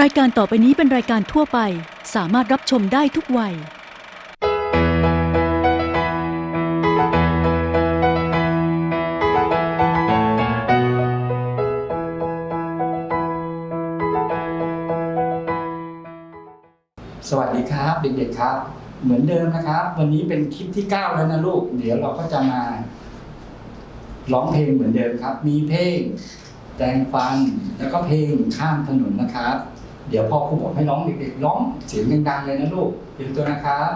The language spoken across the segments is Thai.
รายการต่อไปนี้เป็นรายการทั่วไป สามารถรับชมได้ทุกวัย สวัสดีครับ เด็กๆครับ เหมือนเดิมนะครับ วันนี้เป็นคลิปที่ 9 แล้วนะลูก เดี๋ยวเราก็จะมา ร้องเพลงเหมือนเดิมครับ มีเพลงแจงฟัน แล้วก็เพลงข้ามถนนนะครับ เดี๋ยวพอครูบอกให้ร้องเด็กๆร้องเสียงดังๆเลยนะลูกเตรียมตัวนะครับ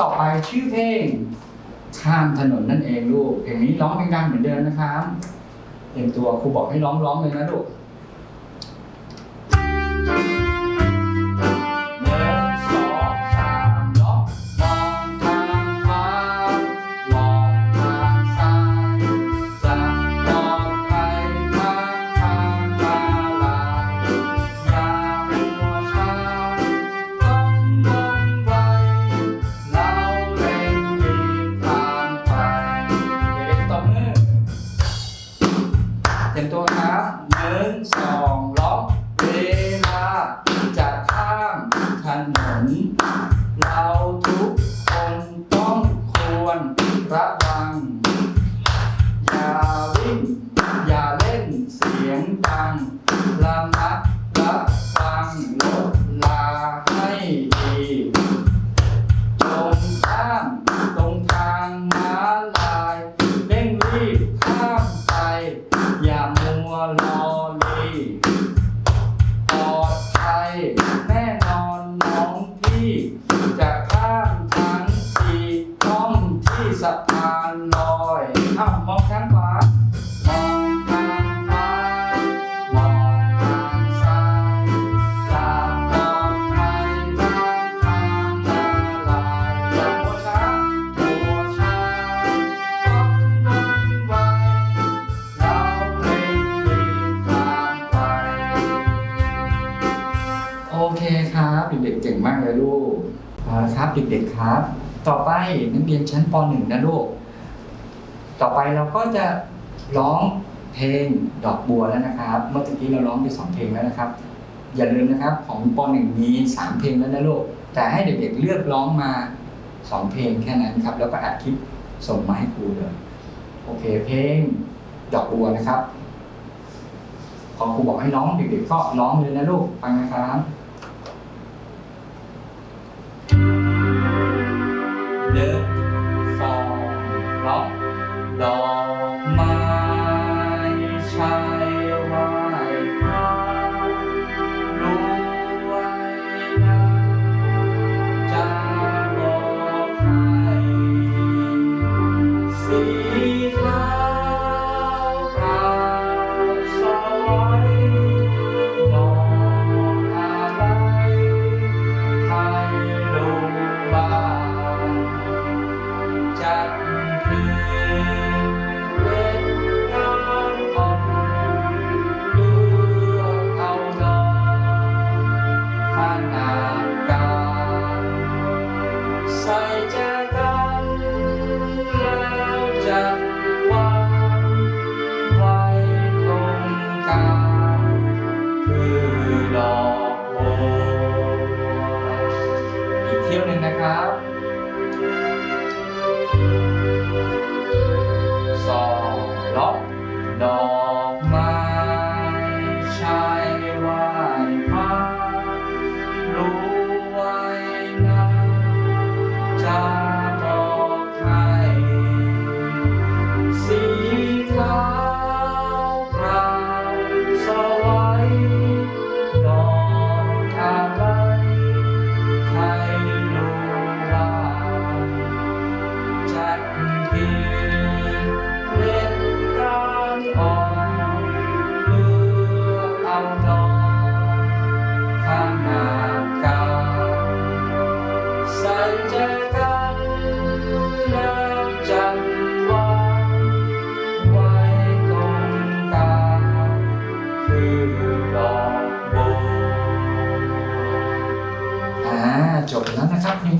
ต่อไปชื่อเพลงข้ามถนนนั่นเองลูกเพลงนี้ร้องเพลงดังเหมือนเดิมนะครับเตรียมตัวครูบอกให้ร้องร้องเลยนะลูก รร ครับเด็กๆครับ ต่อไปนักเรียนชั้นป .1 นะลูก ต่อไปเราก็จะร้องเพลงดอกบัวแล้วนะครับ เมื่อกี้เราร้องไปสองเพลงแล้วนะครับ อย่าลืมนะครับของป .1 มีสามเพลงแล้วนะลูก แต่ให้เด็กๆเลือกร้องมาสองเพลงแค่นั้นครับ แล้วก็อัดคลิปส่งมาให้ครูเลย โอเค เพลงดอกบัวนะครับ พอครูบอกให้ร้องเด็กๆก็ร้องเลยนะลูก ฟังนะครับ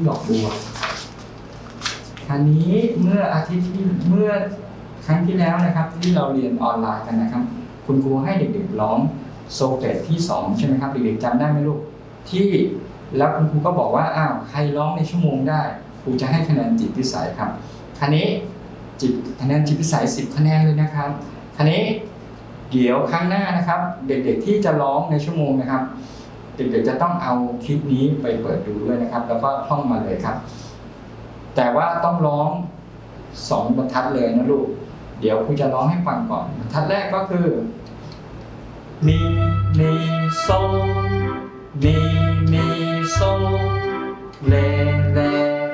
ดอกบัวคราวนี้เมื่ออาทิตย์ที่เมื่อครั้งที่แล้วนะครับ ที่เราเรียนออนไลน์กันนะครับ คุณครูให้เด็กๆร้องโซเฟตที่สองใช่ไหมครับ เด็กๆจำได้ไหมลูกที่แล้วคุณครูก็บอกว่าอ้าวใครร้องในชั่วโมงได้ครูจะให้คะแนนจิตพิสัยครับคราวนี้จิตคะแนนจิตพิสัย 10 คะแนนเลยนะครับคราวนี้เดี๋ยวครั้งหน้านะครับ เด็กๆที่จะร้องในชั่วโมงนะครับ เด็กๆจะต้องเอาคลิปนี้ไปเปิดดูด้วยนะครับ แล้วก็ท่องมาเลยครับ แต่ว่าต้องร้องสองบรรทัดเลยนะลูก เดี๋ยวครูจะร้องให้ฟังก่อนบรรทัดแรกก็คือมีมีโซมีมีโซเลเล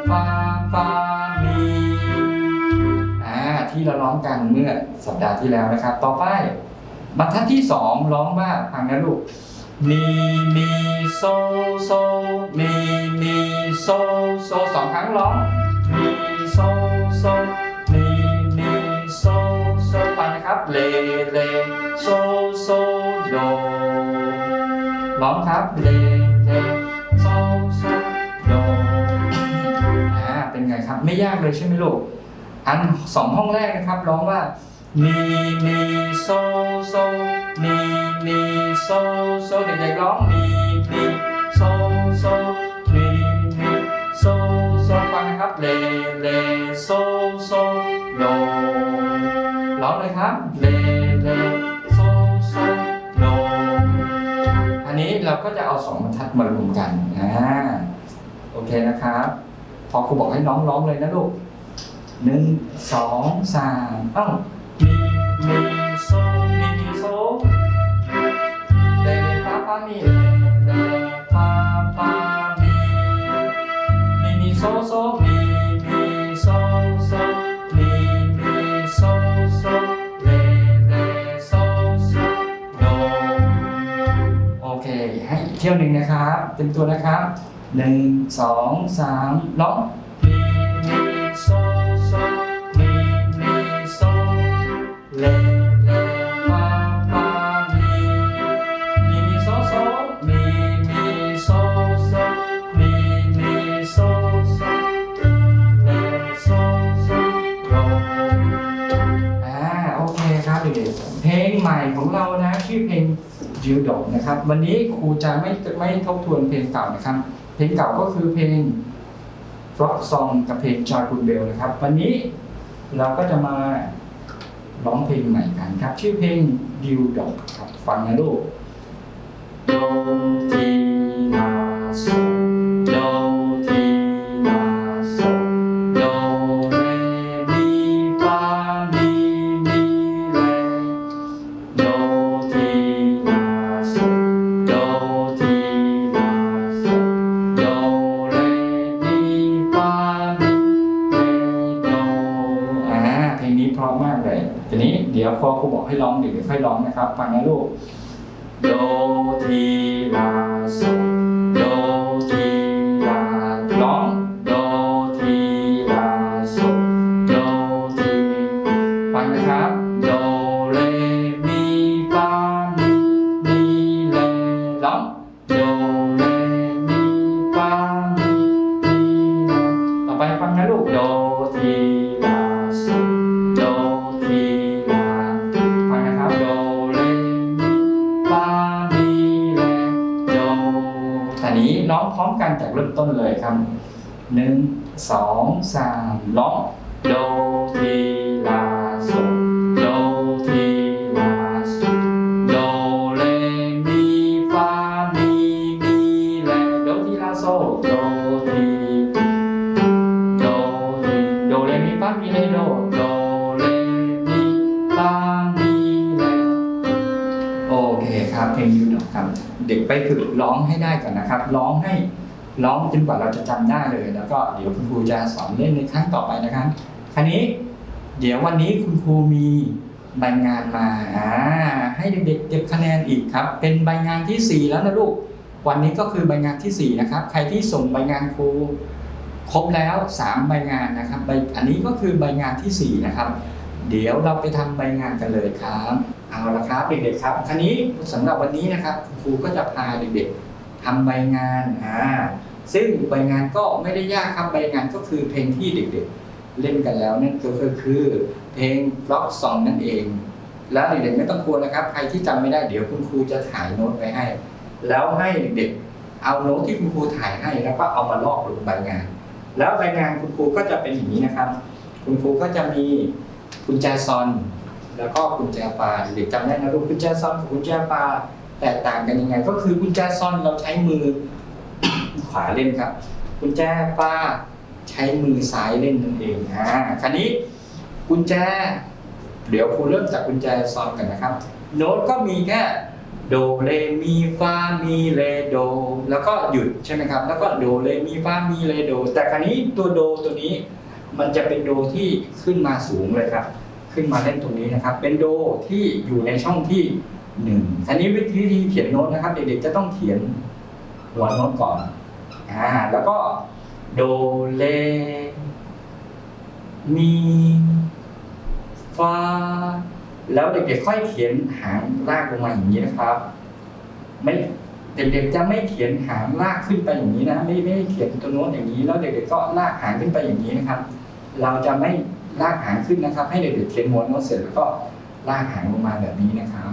ฟาฟามีอ่าที่เราร้องกันเมื่อสัปดาห์ที่แล้วนะครับ ต่อไปบรรทัดที่สองร้องว่าฟังนะลูก มีมีโซโซมีมีโซโซสองครั้งร้องมีโซโซมีมีโซโซไปนะครับเลเลโซโซโดร้องครับเลเลโซโซโดอ่าเป็นไงครับ ไม่ยากเลยใช่ไหมลูกอันสองห้องแรกนะครับร้องว่า มีมีโซโซมีมีโซโซเด็กๆร้องมีมีโซโซมีมีโซโซฟังนะครับเลเลโซโซโดร้องเลยครับเลเลโซโซโดอันนี้เราก็จะเอาสองบรรทัดมารวมกันอ่าโอเคนะครับ พอครูบอกให้น้องร้องเลยนะลูกหนึ่งสองสามเอ้า เดเดฟาฟามีเดเดฟาฟามีมีมีโซโซมีมีโซโซมีมีโซโซเดเดโซโซโอเคให้เที่ยวหนึ่งนะครับ เต็มตัวนะครับหนึ่งสองสามร้อง เลเลฟาฟามีมีมีโซโซมีมีโซโซมีมีโซโซเลโซโซโดอ่าโอเคครับเด็กๆเพลงใหม่ของเรานะชื่อเพลงจิวดอกนะครับ วันนี้ครูจะไม่ไม่ทบทวนเพลงเก่านะครับ เพลงเก่าก็คือเพลงร็อกซองกับเพลงจอยคุณเบลนะครับ วันนี้เราก็จะมา ร้องเพลงใหม่กันครับ ชื่อเพลงดิวดอกครับฟังนะลูกโดทีลาโซโดทีลาโซโดเรมีฟามีมีเรโดที บอกให้ร้องเดี๋ยวค่อยร้องนะครับฟังนะลูก สองสามร้องโดทีลาโซโดทีลาโซโดเรมีฟามีมีเรโดทีลาโซโดทีโดทีโดเรมีฟามีเรโดโดเรมีฟามีเรโอเคครับเพลงยูดอกครับ เด็กไปฝึกร้องให้ได้ก่อนนะครับ ร้องให้ ร้องจนกว่าเราจะจำได้เลย แล้วก็เดี๋ยวคุณครูจะสอนเล่นในครั้งต่อไปนะครับคราวนี้ เดี๋ยววันนี้คุณครูมีใบงานมาให้เด็กๆเก็บคะแนนอีกครับ เป็นใบงานทีสี่4 แล้วนะลูก วันนี้ก็คือใบงานทีสี่ 4 นะครับ ใครที่ส่งใบงานครูครบแล้ว 3 ใบงานนะครับใบอันนี้ก็คือใบงานทีสี่4 นะครับ เดี๋ยวเราไปทำใบงานกันเลยครับเอาละครับเด็กๆครับคราวนี้สำหรับวันนี้นะครับคุณครูก็จะพาเด็กๆทำใบงานอ่า ซึ่งใบงานก็ไม่ได้ยากครับใบงานก็คือเพลงที่เด็กๆ เล่นกันแล้วนั่นก็คือเพลง Rock Song นั่นเอง แล้วเด็กๆไม่ต้องกลัวนะครับ ใครที่จำไม่ได้เดี๋ยวคุณครูจะถ่ายโน้ตไว้ให้ แล้วให้เด็กๆเอาโน้ตที่คุณครูถ่ายให้แล้วก็เอามาลอกลงใบงาน แล้วใบงานคุณครูก็จะเป็นอย่างนี้นะครับ คุณครูก็จะมีกุญแจซอนแล้วก็กุญแจปลาเด็กจำได้นะลูกกุญแจซอนกับกุญแจปลาแตกต่างกันยังไง ก็คือกุญแจซอนเราใช้มือ ขวาเล่นครับกุญแจปลาใช้มือซ้ายเล่นนั่นเองอ่าคราวนี้กุญแจ เดี๋ยวครูเริ่มจากกุญแจซ้อนกันนะครับ โน้ตก็มีแค่โดเรมีฟามีเรโด แล้วก็หยุดใช่ไหมครับ แล้วก็โดเรมีฟามีเรโด แต่คราวนี้ตัวโดตัวนี้ มันจะเป็นโดที่ขึ้นมาสูงเลยครับ ขึ้นมาเล่นตรงนี้นะครับ เป็นโดที่อยู่ในช่องที่หนึ่งอันนี้วิธีเขียนโน้ตนะครับ เด็กๆจะต้องเขียนหัวโน้ตก่อน อ่าแล้วก็โดเลมีฟาแล้วเด็กๆค่อยเขียนหางลากลงมาอย่างนี้นะครับ ไม่เด็กๆจะไม่เขียนหางลากขึ้นไปอย่างนี้นะไม่ไม่เขียนตัวโน้ตอย่างนี้ แล้วเด็กๆก็ลากหางขึ้นไปอย่างนี้นะครับ เราจะไม่ลากหางขึ้นนะครับ ให้เด็กๆเขียนม้วนโน้ตเสร็จแล้วก็ลากหางลงมาแบบนี้นะครับ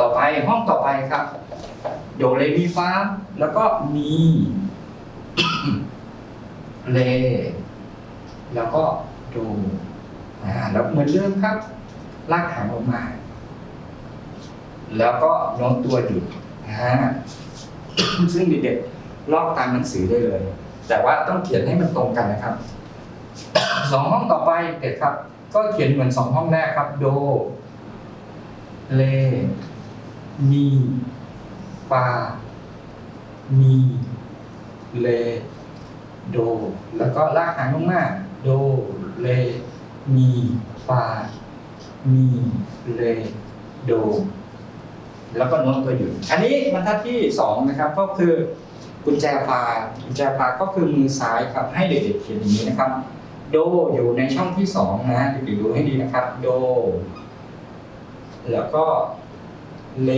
ต่อไปห้องต่อไปครับ โดเรมีฟาแล้วก็มีเล แล้วก็โดอ่าแล้วเหมือนเดิมครับ ลากหางออกมา แล้วก็โน้มตัวหยุดอ่าซึ่งเด็กๆลอกตามหนังสือได้เลย แต่ว่าต้องเขียนให้มันตรงกันนะครับสองห้องต่อไปเด็กครับ ก็เขียนเหมือนสองห้องแรกครับ โด เล มี ฟามี เล โด แล้วก็ลากหางลงมาโด เล มีฟามี เล โด แล้วก็โน้ตตัวหยุด อันนี้บรรทัดที่สองนะครับ ก็คือกุญแจฟากุญแจฟาก็คือมือซ้ายครับ ให้เด็กๆเขียนอย่างนี้นะครับ โดอยู่ในช่องที่สองนะเด็กๆดูให้ดีนะครับ โด แล้วก็เล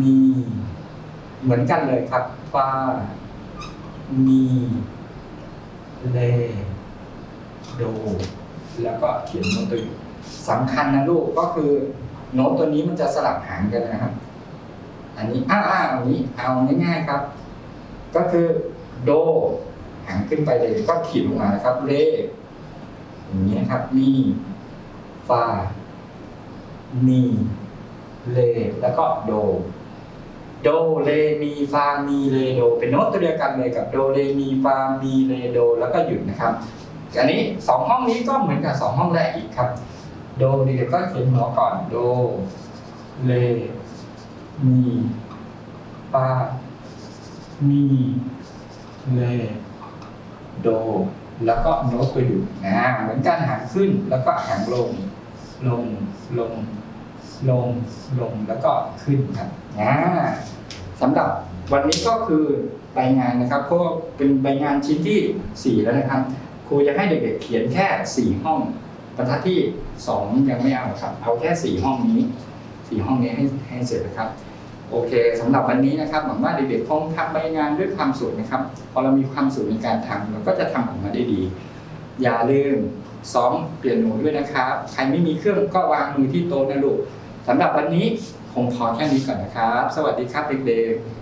มีเหมือนกันเลยครับฟามีเลโดแล้วก็เขียนโน้ตตัวหยุดสำคัญนะลูกก็คือ โน้ตตัวนี้มันจะสลับหางกันนะครับ อันนี้อ้าอ้าอานี้เอาง่ายๆครับ ก็คือโดหางขึ้นไปเลยก็ขีดลงมานะครับเลอย่างนี้นะครับมีฟามีเลแล้วก็โด โดเลมีฟามีเลโด เป็นโน้ตตัวเดียวกันเลยกับโดเลมีฟามีเลโด แล้วก็หยุดนะครับ อันนี้สองห้องนี้ก็เหมือนกับสองห้องแรกอีกครับ โดดีเด็กก็เขียนหัวก่อนโดเลมีฟามีเลโด แล้วก็โน้ตตัวหยุดนะเหมือนการหางขึ้นแล้วก็หางลงลงลงลงลงแล้วก็ขึ้นครับ อ่าสำหรับวันนี้ก็คือใบงานนะครับก็เป็นใบงานชิ้นที่ 4 แล้วนะครับ ครูจะให้เด็กๆเขียนแค่ 4 ห้องบรรทัดที่ 2 ยังไม่เอาครับ เอาแค่ 4 ห้องนี้ 4 ห้องนี้ให้ให้เสร็จนะครับ โอเคสำหรับวันนี้นะครับหวังว่าเด็กๆคงทำใบงานด้วยความสุขนะครับ พอเรามีความสุขในการทำเราก็จะทำออกมาได้ดี อย่าลืมซ้อมเปลี่ยนหนูด้วยนะครับ ใครไม่มีเครื่องก็วางมือที่โต๊ะนะลูกสำหรับวันนี้ คงพอแค่นี้ก่อนนะครับ สวัสดีครับเด็กๆ